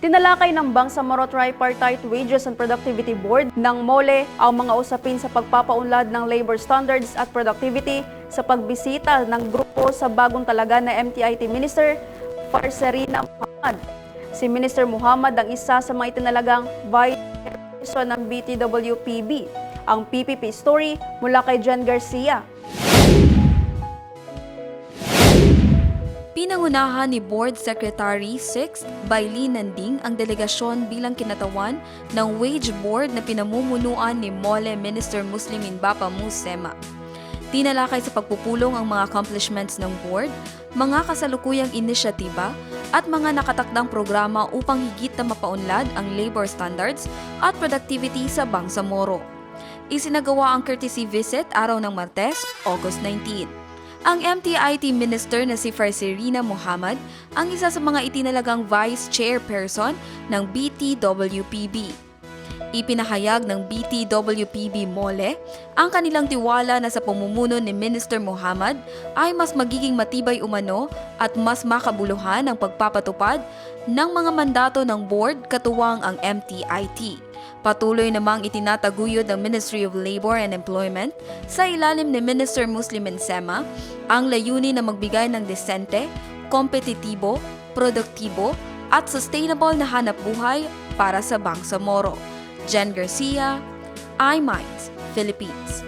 Tinalakay ng Bangsamoro Tripartite Wages and Productivity Board ng MOLE ang mga usapin sa pagpapaunlad ng labor standards at productivity sa pagbisita ng grupo sa bagong talaga na MTIT Minister Farserina Muhammad. Si Minister Muhammad ang isa sa mga itinalagang Vice Chairperson ng BTWPB. Ang PPP story mula kay Jen Garcia. Pinangunahan ni Board Secretary 6 Bailey Nanding ang delegasyon bilang kinatawan ng Wage Board na pinamumunuan ni Mole Minister Muslimin Bapa Musema. Tinalakay sa pagpupulong ang mga accomplishments ng board, mga kasalukuyang inisyatiba, at mga nakatakdang programa upang higit na mapaunlad ang labor standards at productivity sa Bangsamoro. Isinagawa ang courtesy visit araw ng Martes, August 19. Ang MTIT Minister na si Farserina Muhammad ang isa sa mga itinalagang Vice Chairperson ng BTWPB. Ipinahayag ng BTWPB Mole ang kanilang tiwala na sa pamumuno ni Minister Muhammad ay mas magiging matibay umano at mas makabuluhan ang pagpapatupad ng mga mandato ng board katuwang ang MTIT. Patuloy namang itinataguyod ng Ministry of Labor and Employment sa ilalim ni Minister Muslim Sema ang layunin na magbigay ng desente, kompetitibo, produktibo at sustainable na hanap buhay para sa Bangsamoro. Jen Garcia, iMinds, Philippines.